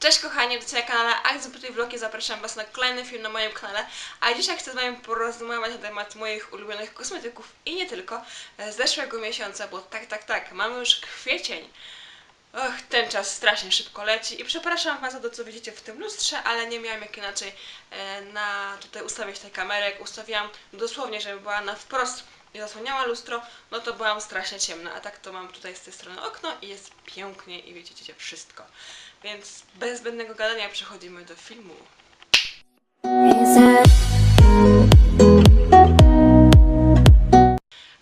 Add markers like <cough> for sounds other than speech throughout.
Cześć kochani, witajcie na kanale Axel Vlogi, zapraszam Was na kolejny film na moim kanale, a dzisiaj chcę z Wami porozmawiać na temat moich ulubionych kosmetyków i nie tylko z zeszłego miesiąca, bo tak, tak, tak, mamy już kwiecień. Och, ten czas strasznie szybko leci i przepraszam Was za to, co widzicie w tym lustrze, ale nie miałam jak inaczej e, na tutaj ustawić tej kamery, jak ustawiłam dosłownie, żeby była na wprost i zasłaniała lustro, no to byłam strasznie ciemna, a tak to mam tutaj z tej strony okno i jest pięknie i widzicie wszystko. Więc bez zbędnego gadania przechodzimy do filmu.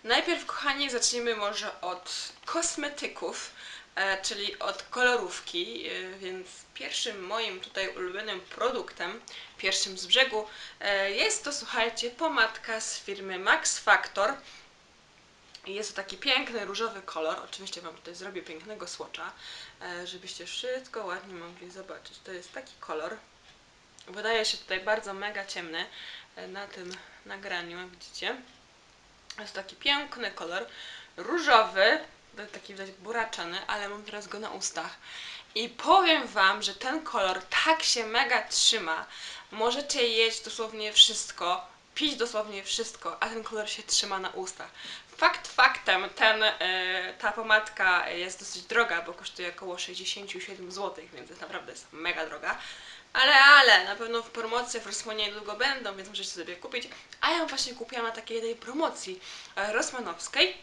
Najpierw, kochani, zacznijmy może od kosmetyków, e, czyli od kolorówki, e, więc pierwszym moim tutaj ulubionym produktem, pierwszym z brzegu, e, jest to, słuchajcie, pomadka z firmy Max Factor. Jest to taki piękny, różowy kolor. Oczywiście Wam tutaj zrobię pięknego słocza, e, żebyście wszystko ładnie mogli zobaczyć. To jest taki kolor. Wydaje się tutaj bardzo mega ciemny e, na tym nagraniu, jak widzicie. Jest taki piękny kolor, różowy, taki widać buraczany, ale mam teraz go na ustach. I powiem Wam, że ten kolor tak się mega trzyma. Możecie jeść dosłownie wszystko, pić dosłownie wszystko, a ten kolor się trzyma na ustach. Fakt faktem, ten, e, ta pomadka jest dosyć droga, bo kosztuje około 67 zł, więc naprawdę jest mega droga. Ale, ale, na pewno w promocji w Rosmanie niedługo będą, więc możecie sobie kupić. A ja właśnie kupiłam na takiej promocji e, rosmanowskiej.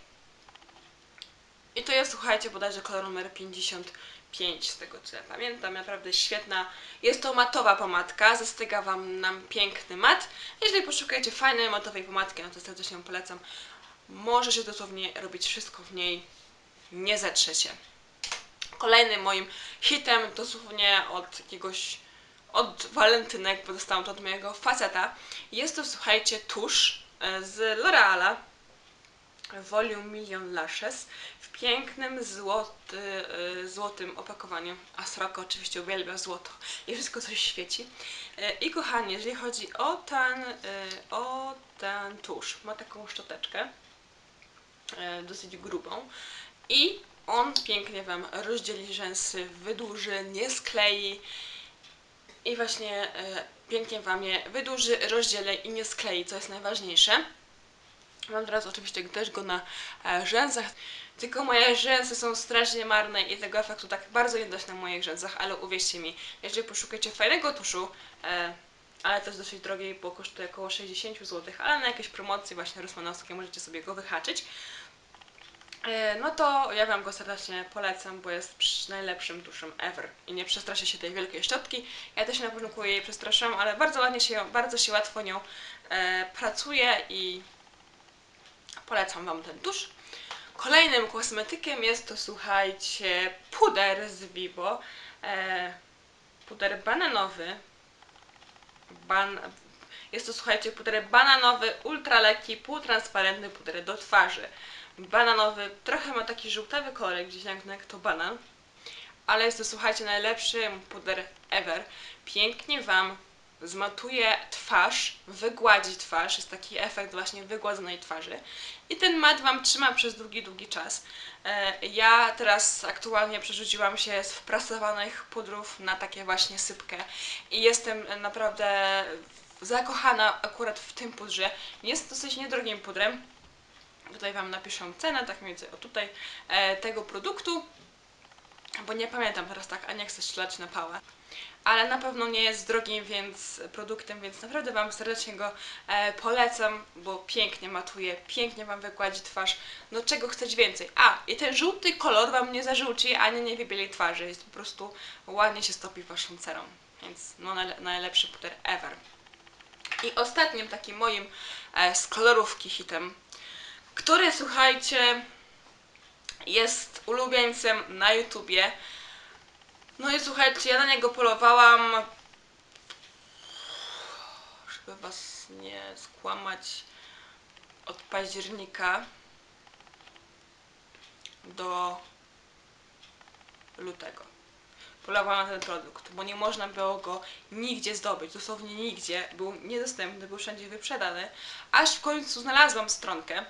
I to jest, słuchajcie, bodajże kolor numer 55, z tego co ja pamiętam. Naprawdę świetna. Jest to matowa pomadka, zastyga Wam nam piękny mat. Jeżeli poszukacie fajnej matowej pomadki, no to serdecznie polecam. Możecie dosłownie robić wszystko w niej, nie zetrze się. Kolejnym moim hitem, dosłownie od jakiegoś, od walentynek, bo dostałam to od mojego faceta, jest to, słuchajcie, tusz e, z L'Oreala Volume Million Lashes w pięknym złoty, y, złotym opakowaniu. A Sroko oczywiście uwielbia złoto i wszystko coś świeci. Y, I kochani, jeżeli chodzi o ten, o ten tusz, ma taką szczoteczkę dosyć grubą. I on pięknie Wam rozdzieli rzęsy, wydłuży, nie sklei. I właśnie y, pięknie Wam je wydłuży, rozdzieli i nie sklei, co jest najważniejsze. Mam teraz oczywiście też go na e, rzęsach, tylko moje rzęsy są strasznie marne i tego efektu tak bardzo nie dać na moich rzęsach, ale uwierzcie mi, jeżeli poszukacie fajnego tuszu, e, ale też dosyć drogiej, bo kosztuje około 60 zł, ale na jakieś promocje właśnie rosmanowskie możecie sobie go wyhaczyć, e, no to ja Wam go serdecznie polecam, bo jest najlepszym tuszem ever i nie przestraszę się tej wielkiej szczotki. Ja też na początku jej przestraszyłam, ale bardzo ładnie się, bardzo się łatwo nią e, pracuje i Polecam Wam ten tusz. Kolejnym kosmetykiem jest to, słuchajcie, puder z Bibo. E, puder bananowy. Ban jest to, słuchajcie, puder bananowy, ultra lekki, półtransparentny puder do twarzy. Bananowy, trochę ma taki żółtawy kolor, gdzieś jak, jak to banan. Ale jest to, słuchajcie, najlepszy puder ever. Pięknie Wam zmatuje twarz, wygładzi twarz, jest taki efekt właśnie wygładzonej twarzy i ten mat Wam trzyma przez długi, długi czas. E, Ja teraz aktualnie przerzuciłam się z wprasowanych pudrów na takie właśnie sypkę i jestem naprawdę zakochana akurat w tym pudrze. Jest dosyć niedrogim pudrem. Tutaj Wam napiszę cenę, tak mniej więcej o tutaj, e, tego produktu, bo nie pamiętam teraz tak, a nie chcę strzelać na pałę ale na pewno nie jest drogim więc produktem, więc naprawdę Wam serdecznie go e, polecam, bo pięknie matuje, pięknie Wam wykładzi twarz. No czego chceć więcej? A, i ten żółty kolor Wam nie zażółci, ani nie wybieli twarzy. Jest po prostu ładnie się stopi Waszą cerą. Więc no najle- najlepszy puder ever. I ostatnim takim moim e, z kolorówki hitem, który słuchajcie jest ulubieńcem na YouTubie. No i słuchajcie, ja na niego polowałam, żeby was nie skłamać, od października do lutego. Polowałam na ten produkt, bo nie można było go nigdzie zdobyć, dosłownie nigdzie. Był niedostępny, był wszędzie wyprzedany. Aż w końcu znalazłam stronkę.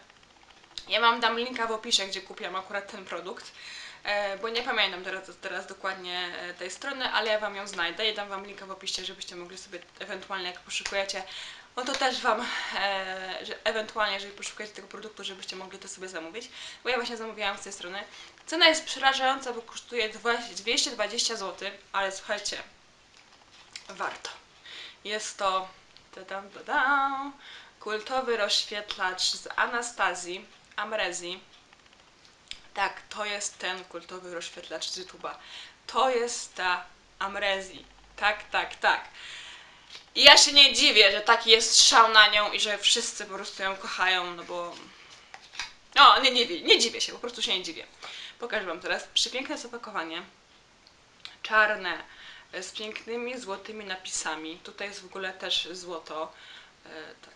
Ja wam dam linka w opisie, gdzie kupiłam akurat ten produkt. e, bo nie pamiętam teraz, teraz dokładnie e, tej strony, ale ja Wam ją znajdę i dam Wam linka w opisie, żebyście mogli sobie ewentualnie, jak poszukujecie, no to też Wam, e, że ewentualnie, jeżeli poszukujecie tego produktu, żebyście mogli to sobie zamówić, bo ja właśnie zamówiłam z tej strony. Cena jest przerażająca, bo kosztuje 20 220 zł, ale słuchajcie, warto. Jest to tadam, tadam, kultowy rozświetlacz z Anastazji, Amrezji. Tak, to jest ten kultowy rozświetlacz z YouTube'a. To jest ta Amrezji. Tak, tak, tak. I ja się nie dziwię, że taki jest szał na nią i że wszyscy po prostu ją kochają, no bo... No, nie, nie, nie dziwię się, po prostu się nie dziwię. Pokażę Wam teraz. Przepiękne jest opakowanie. Czarne, e, z pięknymi złotymi napisami. Tutaj jest w ogóle też złoto. E, tak.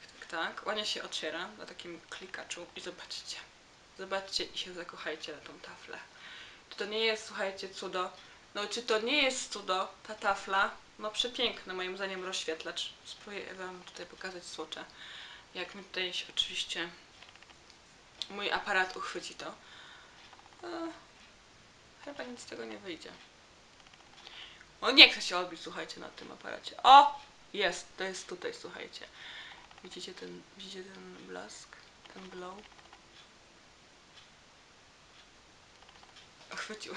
Ładnie się otwiera na takim klikaczu i zobaczcie. Zobaczcie i się zakochajcie na tą taflę. Czy to nie jest, słuchajcie, cudo? No, czy to nie jest cudo, ta tafla? No, przepiękny moim zdaniem rozświetlacz. Spróbuję Wam tutaj pokazać słocze. Jak mi tutaj się oczywiście mój aparat uchwyci to. E, chyba nic z tego nie wyjdzie. O, nie chce się odbić, słuchajcie, na tym aparacie. O! Jest, to jest tutaj, słuchajcie. Widzicie ten, widzicie ten blask? Ten glow? Chwycił.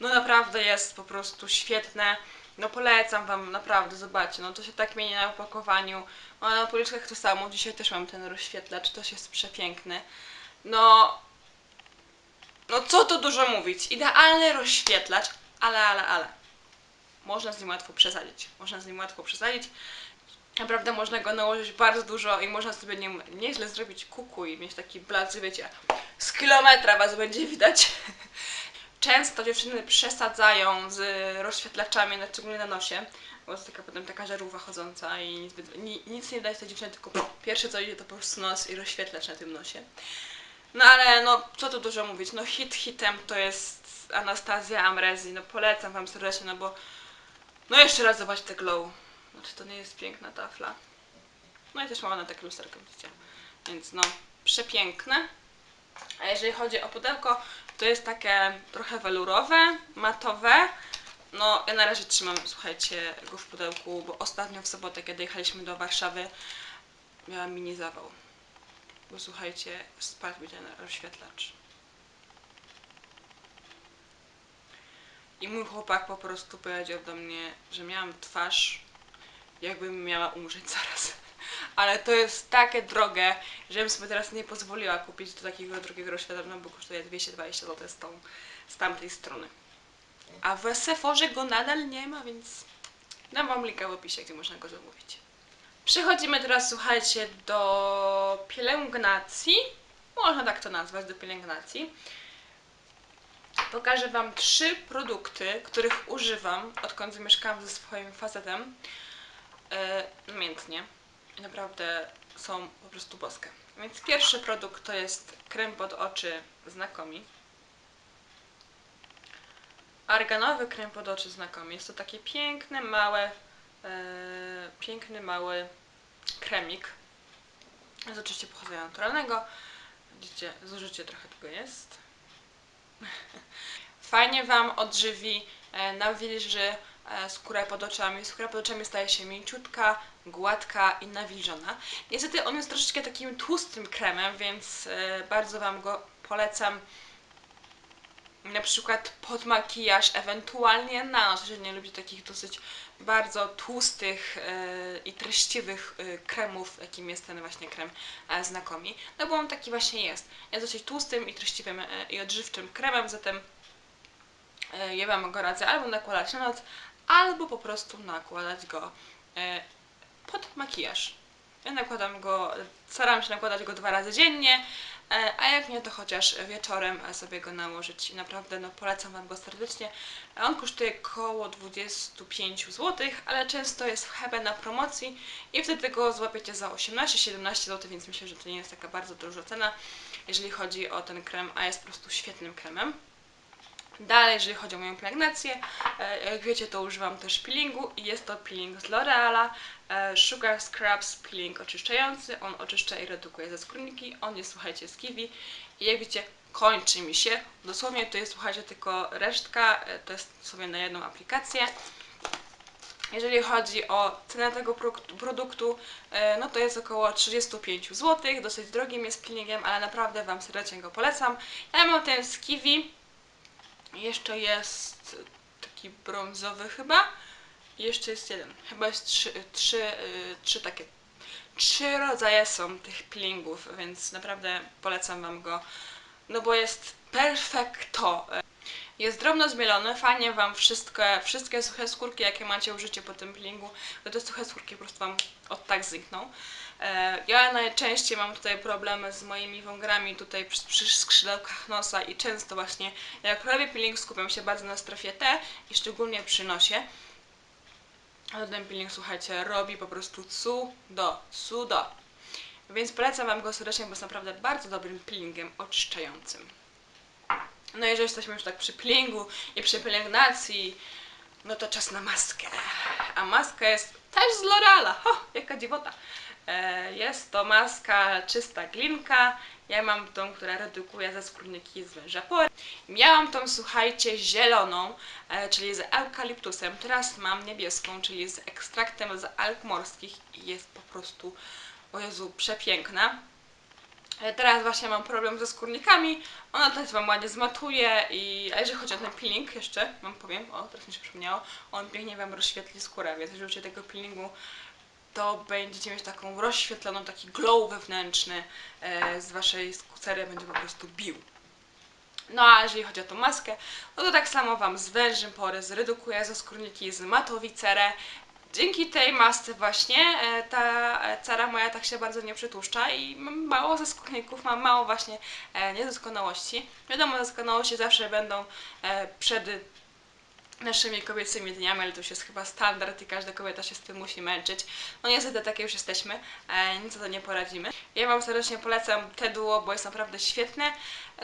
No naprawdę jest po prostu świetne. No polecam wam, naprawdę, zobaczcie, no to się tak mieni na opakowaniu. A na policzkach to samo, dzisiaj też mam ten rozświetlacz, to jest przepiękny. No, no co tu dużo mówić, idealny rozświetlacz, ale, ale, ale. Można z nim łatwo przesadzić, można z nim łatwo przesadzić. Naprawdę można go nałożyć bardzo dużo i można sobie nim nieźle zrobić kuku i mieć taki że wiecie, z kilometra was będzie widać. <laughs> Często dziewczyny przesadzają z rozświetlaczami, na- szczególnie na nosie, bo jest taka potem taka żarówka chodząca i nic, ni, nic nie dać tej dziewczyny, tylko pierwsze co idzie to po prostu nos i rozświetlacz na tym nosie. No ale no, co tu dużo mówić, no hit hitem to jest Anastazja Amrezi, no polecam wam serdecznie, no bo no jeszcze raz zobaczcie glow. Znaczy to nie jest piękna tafla. No i też mam na takie lusterko, widzicie. Więc no, przepiękne. A jeżeli chodzi o pudełko, to jest takie trochę welurowe, matowe. No, ja na razie trzymam, słuchajcie, go w pudełku, bo ostatnio w sobotę, kiedy jechaliśmy do Warszawy, miałam mini zawał. Bo słuchajcie, spadł mi ten rozświetlacz. I mój chłopak po prostu powiedział do mnie, że miałam twarz, jakbym miała umrzeć zaraz. <laughs> Ale to jest takie drogie, żebym sobie teraz nie pozwoliła kupić do takiego drugiego rozświetlacza, no bo kosztuje 220 zł z, tą, z tamtej strony. A w Sephorze go nadal nie ma, więc dam wam linka w opisie, gdzie można go zamówić. Przechodzimy teraz, słuchajcie, do pielęgnacji. Można tak to nazwać, do pielęgnacji. Pokażę Wam trzy produkty, których używam, odkąd zamieszkałam ze swoim facetem. E, namiętnie. I naprawdę są po prostu boskie. Więc pierwszy produkt to jest krem pod oczy znakomi. Arganowy krem pod oczy znakomi. Jest to takie piękne, małe, e, piękny, mały kremik. Jest oczywiście pochodzenia naturalnego. Widzicie, zużycie trochę tego jest. <laughs> Fajnie Wam odżywi, e, nawilży e, skórę pod oczami. Skóra pod oczami staje się mięciutka, gładka i nawilżona. Niestety on jest troszeczkę takim tłustym kremem, więc e, bardzo Wam go polecam na przykład pod makijaż, ewentualnie na noc, jeżeli nie lubicie takich dosyć bardzo tłustych e, i treściwych kremów, jakim jest ten właśnie krem e, znakomi. No bo on taki właśnie jest. Jest dosyć tłustym i treściwym i odżywczym kremem, zatem e, ja Wam go radzę albo nakładać na noc, albo po prostu nakładać go e, pod makijaż. Ja nakładam go, staram się nakładać go dwa razy dziennie, e, a jak nie, to chociaż wieczorem sobie go nałożyć. I naprawdę no, polecam Wam go serdecznie. On kosztuje około 25 zł, ale często jest w Hebe na promocji i wtedy go złapiecie za 18-17 zł, więc myślę, że to nie jest taka bardzo duża cena, jeżeli chodzi o ten krem, a jest po prostu świetnym kremem. Dalej, jeżeli chodzi o moją pielęgnację, e, jak wiecie, to używam też peelingu i jest to peeling z L'Oreala e, Sugar Scrubs Peeling oczyszczający. On oczyszcza i redukuje zaskórniki. On jest, słuchajcie, z kiwi i jak widzicie, kończy mi się. Dosłownie to jest, słuchajcie, tylko resztka, e, to jest sobie na jedną aplikację. Jeżeli chodzi o cenę tego pro- produktu, no to jest około 35 zł. Dosyć drogim jest peelingiem, ale naprawdę Wam serdecznie go polecam. Ja mam ten z Kiwi. Jeszcze jest taki brązowy chyba. I jeszcze jest jeden. Chyba jest trzy, trzy, yy, trzy takie. Trzy rodzaje są tych peelingów, więc naprawdę polecam Wam go. No bo jest perfekto. Jest drobno zmielony, fajnie Wam wszystko, wszystkie suche skórki, jakie macie użycie po tym peelingu, to te suche skórki po prostu Wam od tak znikną. E, Ja najczęściej mam tutaj problemy z moimi wągrami tutaj przy, przy skrzydełkach nosa i często właśnie jak robię peeling skupiam się bardzo na strefie T i szczególnie przy nosie. Ale ten peeling, słuchajcie, robi po prostu cudo, cudo. Więc polecam Wam go serdecznie, bo jest naprawdę bardzo dobrym peelingiem oczyszczającym. No jeżeli jesteśmy już tak przy peelingu i przy pielęgnacji, no to czas na maskę. A maska jest też z L'Oreala. Ho, jaka dziwota. E, Jest to maska czysta glinka. Ja mam tą, która redukuje zaskórniki z węża pory. Miałam tą, słuchajcie, zieloną, e, czyli z eukaliptusem. Teraz mam niebieską, czyli z ekstraktem z alg morskich i jest po prostu, o Jezu, przepiękna. E, Teraz właśnie mam problem ze skórnikami. Ona też Wam ładnie zmatuje i a jeżeli chodzi o ten peeling jeszcze, Wam powiem, o teraz mi się przypomniało, on pięknie Wam rozświetli skórę, więc użycie tego peelingu, to będziecie mieć taką rozświetloną, taki glow wewnętrzny e, z Waszej skóry będzie po prostu bił. No a jeżeli chodzi o tą maskę, no to tak samo Wam zwęży pory, zredukuje zaskórniki, zmatowi cerę. Dzięki tej masce właśnie e, ta e, cera moja tak się bardzo nie przytłuszcza i mam mało zaskórników, mam mało właśnie niedoskonałości. Wiadomo, doskonałości zawsze będą przed naszymi kobiecymi dniami, ale to już jest chyba standard i każda kobieta się z tym musi męczyć. No niestety takie już jesteśmy, e, nic to nie poradzimy. Ja Wam serdecznie polecam te duo, bo jest naprawdę świetne.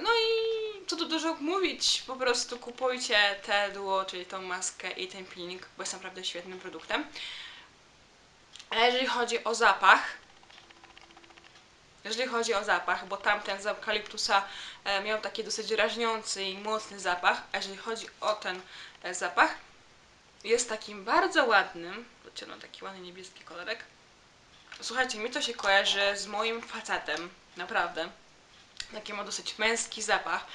No i co tu dużo mówić, po prostu kupujcie te duo, czyli tą maskę i ten peeling, bo jest naprawdę świetnym produktem. A jeżeli chodzi o zapach, jeżeli chodzi o zapach, bo tamten z eukaliptusa e, miał taki dosyć drażniący i mocny zapach, a jeżeli chodzi o ten zapach, jest takim bardzo ładnym, wyciągnę taki ładny niebieski kolorek. Słuchajcie, mi to się kojarzy z moim facetem, naprawdę. Taki ma dosyć męski zapach,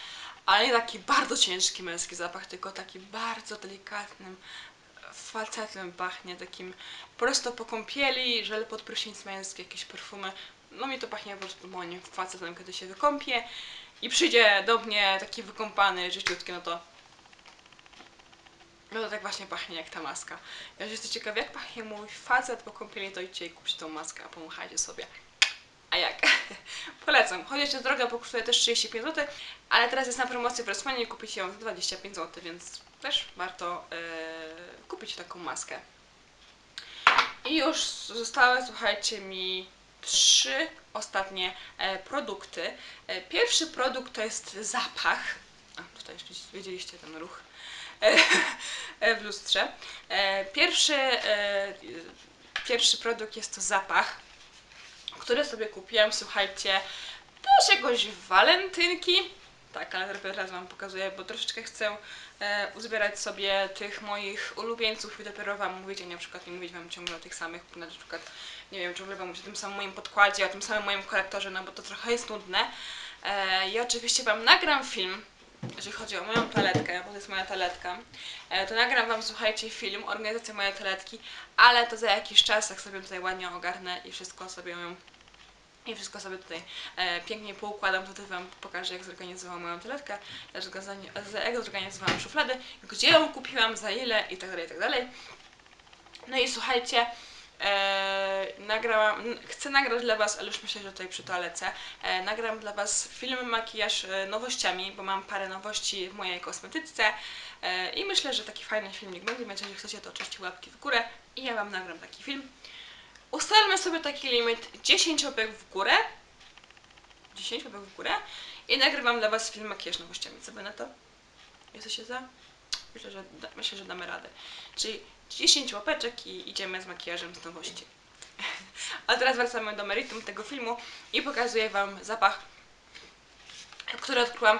ale nie taki bardzo ciężki męski zapach, tylko taki bardzo delikatnym facetem pachnie, takim prosto po kąpieli, żel pod prysznic męski, jakieś perfumy. No mi to pachnie po prostu moim facetem, kiedy się wykąpię i przyjdzie do mnie taki wykąpany, czyściutki, no to no to tak właśnie pachnie jak ta maska. Jeżeli jesteście ciekawi jak pachnie mój facet po kąpieli, to idźcie i kupcie tą maskę, a pomachajcie sobie. A jak? <laughs> Polecam. Choć jeszcze droga, bo kosztuje też 35 zł, ale teraz jest na promocji w Rossmanie i kupicie ją za 25 zł, więc też warto yy, kupić taką maskę. I już zostały, słuchajcie, mi trzy ostatnie e, produkty. E, pierwszy produkt to jest zapach. A, tutaj jeszcze wiedzieliście ten ruch w lustrze. E, pierwszy, e, pierwszy produkt jest to zapach, który sobie kupiłam, słuchajcie, jakoś w walentynki. Tak, ale teraz Wam pokazuję, bo troszeczkę chcę e, uzbierać sobie tych moich ulubieńców i dopiero Wam mówić, a nie na przykład nie mówić Wam ciągle o tych samych, na przykład, nie wiem, ciągle Wam mówić o tym samym moim podkładzie, o tym samym moim kolektorze, no bo to trochę jest nudne. E, ja oczywiście Wam nagram film, jeżeli chodzi o moją toaletkę, bo to jest moja toaletka, e, to nagram Wam, słuchajcie, film, organizację mojej toaletki, ale to za jakiś czas, jak sobie tutaj ładnie ogarnę i wszystko sobie ją i wszystko sobie tutaj e, pięknie poukładam, też Wam pokażę, jak zorganizowałam moją toaletkę, jak zorganizowałam szuflady, gdzie ją kupiłam, za ile i tak dalej, i tak dalej. No i słuchajcie, e, nagrałam, chcę nagrać dla Was, ale już myślę, że tutaj przy toalece, e, nagram dla Was film makijaż e, nowościami, bo mam parę nowości w mojej kosmetyczce e, i myślę, że taki fajny filmik będzie, więc jeżeli chcecie, to oczywiście łapki w górę i ja Wam nagram taki film. Ustalmy sobie taki limit 10 łapek w górę. 10 łapek w górę. I nagrywam dla Was film makijaż nowościami. Co by na to? Jesteście za? Myślę, że, da, myślę, że damy radę. Czyli 10 łapeczek i idziemy z makijażem z nowości. <laughs> A teraz wracamy do meritum tego filmu i pokazuję Wam zapach które odkryłam,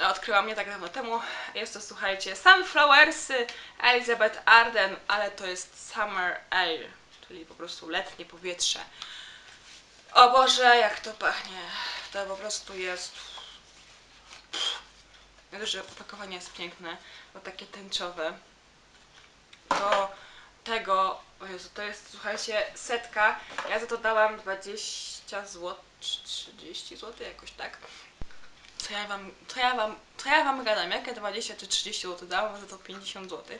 odkryłam nie tak dawno temu. Jest to, słuchajcie, Sunflowersy Elizabeth Arden, ale to jest Summer Air, czyli po prostu letnie powietrze. O Boże, jak to pachnie. To po prostu jest... Dość, że opakowanie jest piękne, bo takie tęczowe. Do tego, o Jezu, to jest, słuchajcie, setka. Ja za to dałam 20 zł, czy 30 zł, jakoś tak. Co ja wam, co ja wam, co ja wam gadam? Jakie 20 czy 30 zł dałam, za to 50 zł.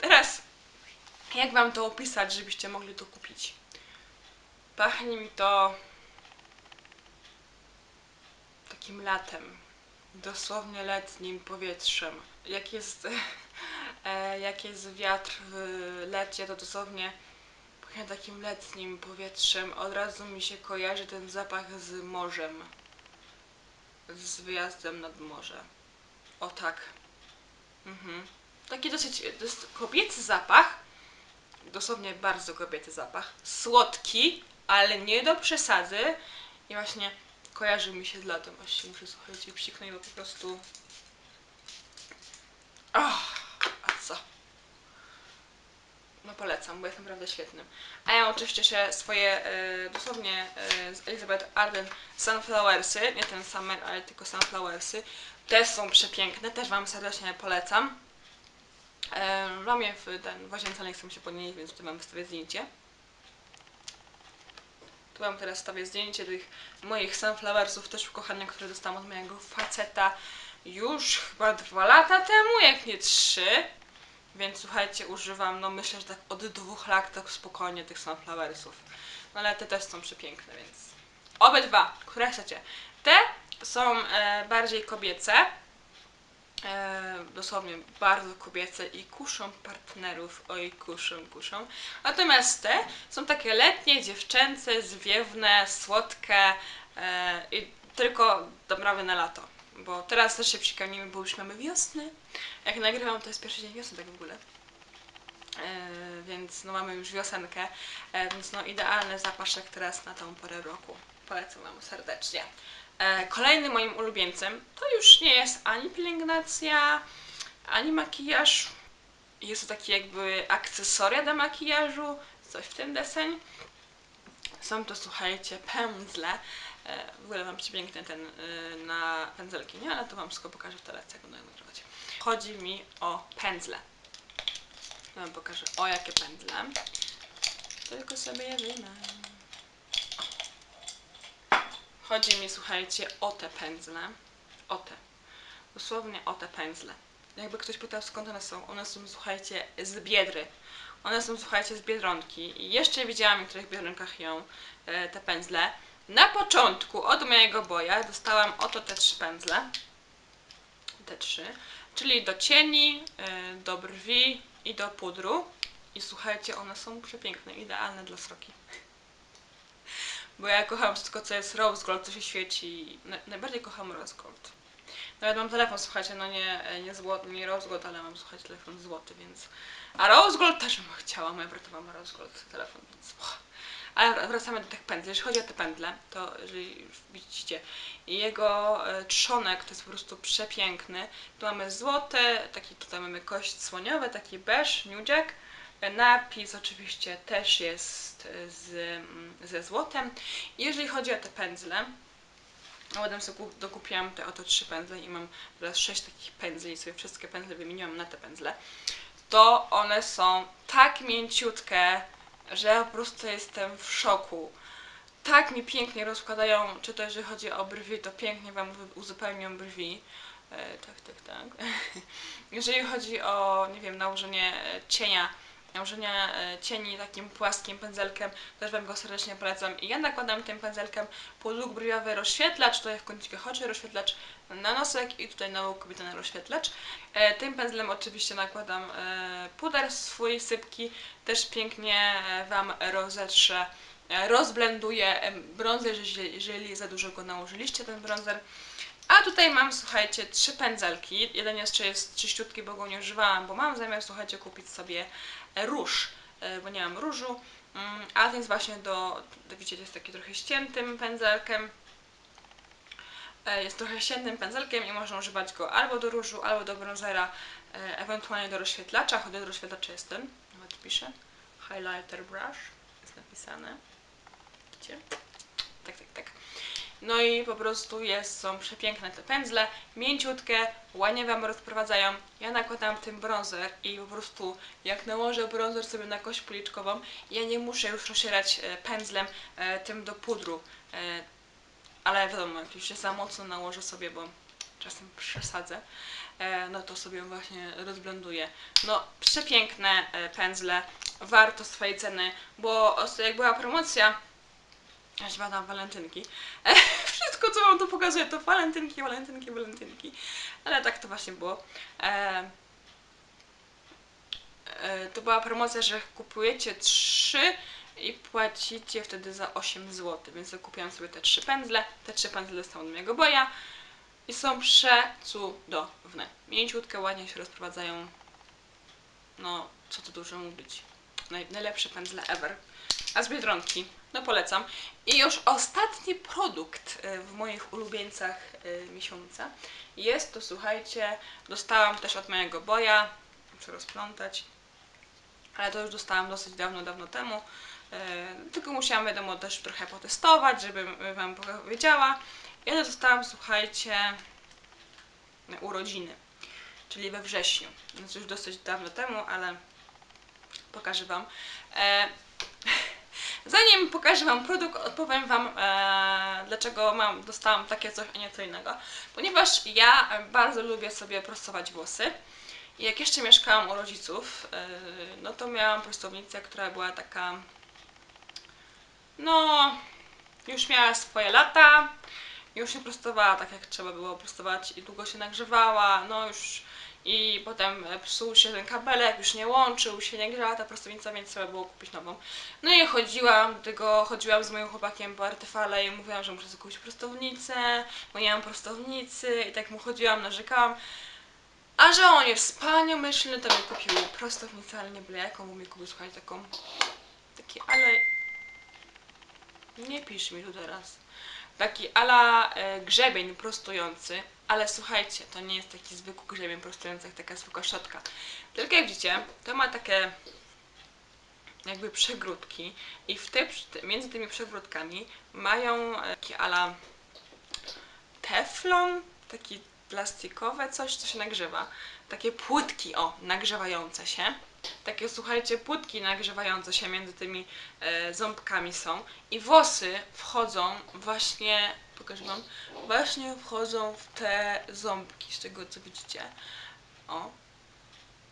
Teraz, jak wam to opisać, żebyście mogli to kupić? Pachnie mi to takim latem, dosłownie letnim powietrzem. Jak jest, <laughs> e, jak jest wiatr w lecie, to dosłownie takim letnim powietrzem. Od razu mi się kojarzy ten zapach z morzem, z wyjazdem nad morze. O tak. Mhm. Taki dosyć, jest kobiecy zapach, dosłownie bardzo kobiecy zapach. Słodki, ale nie do przesady. I właśnie kojarzy mi się z latem. Właśnie muszę słuchajcie psiknąć, bo po prostu... Oh, a co? No polecam, bo jest naprawdę świetny. A ja oczywiście jeszcze swoje, e, dosłownie e, z Elizabeth Arden Sunflowersy, nie ten Summer, ale tylko Sunflowersy. Te są przepiękne, też Wam serdecznie polecam. E, mam je w, ten, w łazience, nie chcę się podnieść, więc tu mam wstawię zdjęcie. Tu wam teraz stawię zdjęcie tych moich sunflowersów, też ukochania, które dostałam od mojego faceta już chyba dwa lata temu, jak nie trzy. Więc słuchajcie, używam, no myślę, że tak od dwóch lat tak spokojnie tych sunflowersów. No ale te też są przepiękne, więc obydwa, które chcecie. Te są e, bardziej kobiece, e, dosłownie bardzo kobiece i kuszą partnerów, oj kuszą, kuszą. Natomiast te są takie letnie, dziewczęce, zwiewne, słodkie e, i tylko naprawdę na lato. Bo teraz też się przykarmimy, bo już mamy wiosnę. Jak nagrywam, to jest pierwszy dzień wiosny tak w ogóle. E, więc no mamy już wiosenkę, e, więc no idealny zapaszek teraz na tą porę roku. Polecam Wam serdecznie. E, kolejnym moim ulubieńcem to już nie jest ani pielęgnacja, ani makijaż. Jest to taki jakby akcesoria do makijażu, coś w tym deseń. Są to, słuchajcie, pędzle. E, w ogóle mam przepiękny ten y, na pędzelki, nie? Ale to Wam wszystko pokażę w telece, jak będę nagrywać. Chodzi mi o pędzle. Ja Wam pokażę, o jakie pędzle. Tylko sobie je wyjmę. Chodzi mi, słuchajcie, o te pędzle. O te. Dosłownie o te pędzle. Jakby ktoś pytał skąd one są, one są, słuchajcie, z Biedry. One są, słuchajcie, z Biedronki. I jeszcze widziałam w niektórych Biedronkach ją, e, te pędzle. Na początku od mojego boja dostałam oto te trzy pędzle. Te trzy. Czyli do cieni, e, do brwi i do pudru. I słuchajcie, one są przepiękne, idealne dla sroki. Bo ja kocham wszystko, co jest rose gold, co się świeci. Na, najbardziej kocham rose gold. Nawet mam telefon, słuchajcie, no nie, nie złoty, nie rose gold, ale mam, słuchajcie, telefon złoty, więc... A rose gold też bym chciała, moja bratowa ma rose gold telefon, więc... Ale wracamy do tych pędzli. Jeśli chodzi o te pędzle, to jeżeli widzicie, jego e, trzonek to jest po prostu przepiękny. Tu mamy złote, taki tutaj mamy kość słoniowe, taki beż, nudziak. Napis oczywiście też jest z, ze złotem. Jeżeli chodzi o te pędzle, a ładem sobie kup- dokupiłam te oto trzy pędzle i mam teraz sześć takich pędzli i sobie wszystkie pędzle wymieniłam na te pędzle. To one są tak mięciutkie, że ja po prostu jestem w szoku. Tak mi pięknie rozkładają, czy to jeżeli chodzi o brwi, to pięknie Wam uzupełnią brwi. E, tak, tak, tak. <laughs> jeżeli chodzi o, nie wiem, nałożenie cienia, nałożenie e, cieni takim płaskim pędzelkiem, też Wam go serdecznie polecam. I ja nakładam tym pędzelkiem podłóg brwiowy rozświetlacz, tutaj w kącikach oczy rozświetlacz na nosek i tutaj na łuk na rozświetlacz. E, tym pędzlem oczywiście nakładam e, puder swój sypki, też pięknie Wam rozetrze, e, rozblenduję em, brązer, jeżeli, za dużo go nałożyliście, ten brązer. A tutaj mam, słuchajcie, trzy pędzelki. Jeden jeszcze jest czyściutki, bo go nie używałam, bo mam zamiar, słuchajcie, kupić sobie róż, e, bo nie mam różu. Mm, A jest właśnie do, do widzicie, jest taki trochę ściętym pędzelkiem. E, Jest trochę ściennym pędzelkiem i można używać go albo do różu, albo do bronzera, e, ewentualnie do rozświetlacza. Chodzi do rozświetlacza jest ten, nawet piszę. Highlighter brush jest napisane. Widzicie? Tak, tak, tak. No i po prostu jest, są przepiękne te pędzle, mięciutkie, ładnie Wam rozprowadzają. Ja nakładam tym bronzer i po prostu jak nałożę bronzer sobie na kość policzkową, ja nie muszę już rozsierać e, pędzlem e, tym do pudru. E, ale wiadomo, się za mocno nałożę sobie, bo czasem przesadzę, no to sobie właśnie rozblenduję. No, przepiękne pędzle, warto swojej ceny, bo jak była promocja, ja się tam walentynki, e, <laughs> wszystko co wam tu pokazuję to walentynki, walentynki, walentynki, ale tak to właśnie było. E, e, to była promocja, że kupujecie trzy i płacicie wtedy za 8 zł, więc ja kupiłam sobie te trzy pędzle, te trzy pędzle dostałam do mojego boja i są przecudowne. Mięciutkie, ładnie się rozprowadzają, no co tu dużo mówić, Naj, najlepsze pędzle ever. A z Biedronki, no polecam. I już ostatni produkt e, w moich ulubieńcach e, miesiąca jest to, słuchajcie, dostałam też od mojego boja, muszę rozplątać, ale to już dostałam dosyć dawno, dawno temu. E, tylko musiałam, wiadomo, też trochę potestować, żebym Wam powiedziała. Ja dostałam, słuchajcie, urodziny, czyli we wrześniu, więc już dosyć dawno temu, ale pokażę Wam. E, zanim pokażę Wam produkt, odpowiem Wam, e, dlaczego mam, dostałam takie coś, a nie co innego. Ponieważ ja bardzo lubię sobie prostować włosy. I jak jeszcze mieszkałam u rodziców, e, no to miałam prostownicę, która była taka, no, już miała swoje lata, już nie prostowała tak jak trzeba było prostować i długo się nagrzewała, no już i potem e, psuł się ten kabelek, już nie łączył się, nie grzała ta prostownica, więc trzeba było kupić nową. No i chodziłam tego, chodziłam z moim chłopakiem po artyfale i mówiłam, że muszę kupić prostownicę, bo nie mam prostownicy i tak mu chodziłam, narzekałam. A że on jest wspaniałomyślny, to mi kupił prostownicę, ale nie byle jaką, bo mi kupił, słuchajcie, taką, taki, ale nie pisz mi tu teraz. Taki ala e, grzebień prostujący, ale słuchajcie, to nie jest taki zwykły grzebień prostujący, jak taka zwykła szczotka. Tylko jak widzicie, to ma takie jakby przegródki i w te, między tymi przegródkami mają e, taki ala teflon, taki plastikowe coś, co się nagrzewa. Takie płytki, o, nagrzewające się. Takie, słuchajcie, płytki nagrzewające się między tymi e, ząbkami są. I włosy wchodzą właśnie, pokażę wam, właśnie wchodzą w te ząbki, z tego co widzicie. O,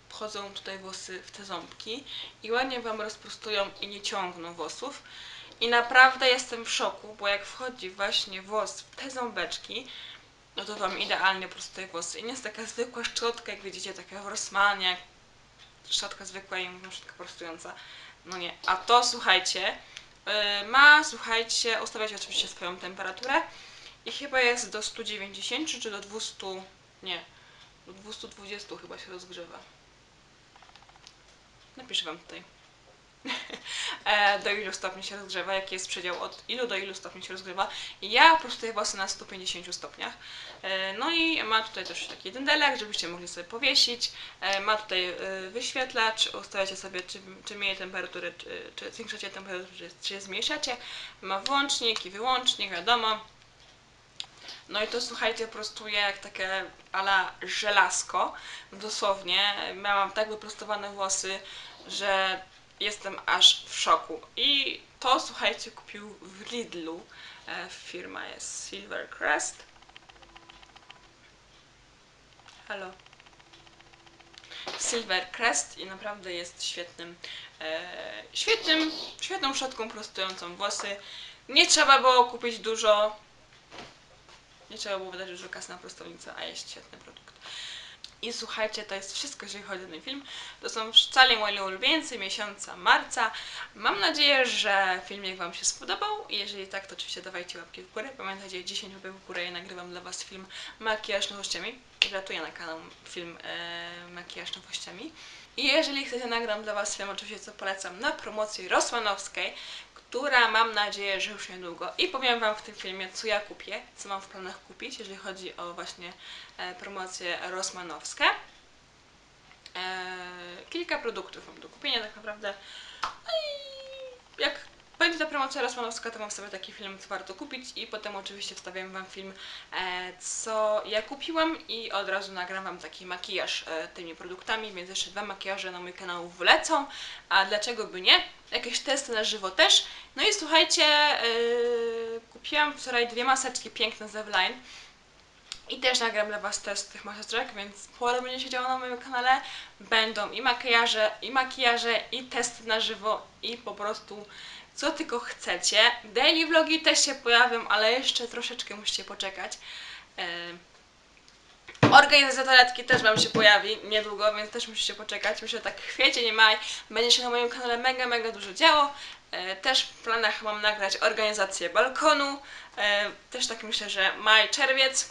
wchodzą tutaj włosy w te ząbki i ładnie wam rozprostują i nie ciągną włosów. I naprawdę jestem w szoku, bo jak wchodzi właśnie włos w te ząbeczki, no to wam idealnie prostuje włosy. I nie jest taka zwykła szczotka, jak widzicie, taka w Rossmanie, szczotka zwykła i szczotka prostująca. No nie. A to, słuchajcie, yy, ma, słuchajcie, ustawiać oczywiście swoją temperaturę i chyba jest do 190 czy do 200, nie, do 220 chyba się rozgrzewa. Napiszę wam tutaj. <laughs> E, do ilu stopni się rozgrzewa, jaki jest przedział od ilu do ilu stopni się rozgrzewa. Ja prostuję włosy na 150 stopniach. E, No i ma tutaj też taki dyndelek, żebyście mogli sobie powiesić. E, Ma tutaj wyświetlacz, ustawiacie sobie czy, czy mniej temperaturę, czy, czy zwiększacie temperaturę, czy, czy zmniejszacie. Ma włącznik i wyłącznik, wiadomo. No i to słuchajcie, prostuje jak takie ala żelazko. Dosłownie. Miałam tak wyprostowane włosy, że jestem aż w szoku. I to słuchajcie, kupił w Lidlu. E, Firma jest Silvercrest. Halo. Silvercrest i naprawdę jest świetnym, e, świetnym, świetną szczotką prostującą włosy. Nie trzeba było kupić dużo, nie trzeba było wydać dużo kasy na prostownicę, a jest świetny produkt. I słuchajcie, to jest wszystko, jeżeli chodzi o ten film. To są wcale moi ulubieńcy miesiąca marca. Mam nadzieję, że filmik Wam się spodobał. Jeżeli tak, to oczywiście dawajcie łapki w górę. Pamiętajcie, 10 łapek w górę i nagrywam dla Was film Makijaż nowościami. Żartuję na kanał film e, Makijaż nowościami. I jeżeli chcecie, nagram dla Was film, oczywiście co polecam na promocji Rosmanowskiej, która mam nadzieję, że już niedługo. I powiem Wam w tym filmie, co ja kupię, co mam w planach kupić, jeżeli chodzi o właśnie e, promocje rosmanowskie. E, kilka produktów mam do kupienia tak naprawdę. No i jak będzie ta promocja rosmanowska, to mam sobie taki film, co warto kupić i potem oczywiście wstawiam Wam film, e, co ja kupiłam i od razu nagram Wam taki makijaż tymi produktami, więc jeszcze dwa makijaże na mój kanał wlecą, a dlaczego by nie? Jakieś testy na żywo też. No i słuchajcie, e, kupiłam wczoraj dwie maseczki piękne z Eveline. I też nagram dla Was test tych maseczek, więc sporo będzie się działo na moim kanale. Będą i makijaże, i makijaże, i testy na żywo, i po prostu co tylko chcecie. Daily vlogi też się pojawią, ale jeszcze troszeczkę musicie poczekać. Yy, Organizacja toaletki też Wam się pojawi niedługo, więc też musicie poczekać. Myślę, że tak kwiecień, maj będzie się na moim kanale mega, mega dużo działo. E, Też w planach mam nagrać organizację balkonu. E, Też tak myślę, że maj, czerwiec.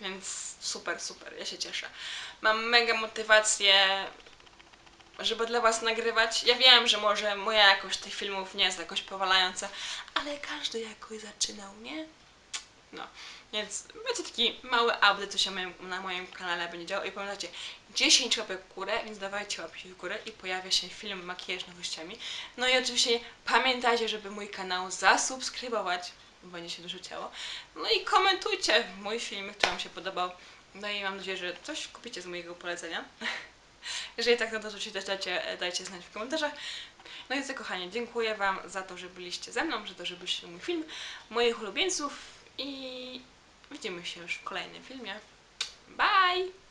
Więc super, super, ja się cieszę. Mam mega motywację, żeby dla Was nagrywać. Ja wiem, że może moja jakość tych filmów nie jest jakoś powalająca, ale każdy jakoś zaczynał, nie? No, więc będzie taki mały update, co się na moim kanale będzie działo i pamiętajcie, 10 łapek w górę, więc dawajcie łapki w górę i pojawia się film makijaż nowościami. No i oczywiście pamiętajcie, żeby mój kanał zasubskrybować, bo będzie się dużo działo. No i komentujcie mój film, który Wam się podobał. No i mam nadzieję, że coś kupicie z mojego polecenia. <laughs> Jeżeli tak, no to oczywiście dajcie, dajcie znać w komentarzach. No i co kochani, dziękuję Wam za to, że byliście ze mną, za to, że byliście mój film, moich ulubieńców i widzimy się już w kolejnym filmie. Bye!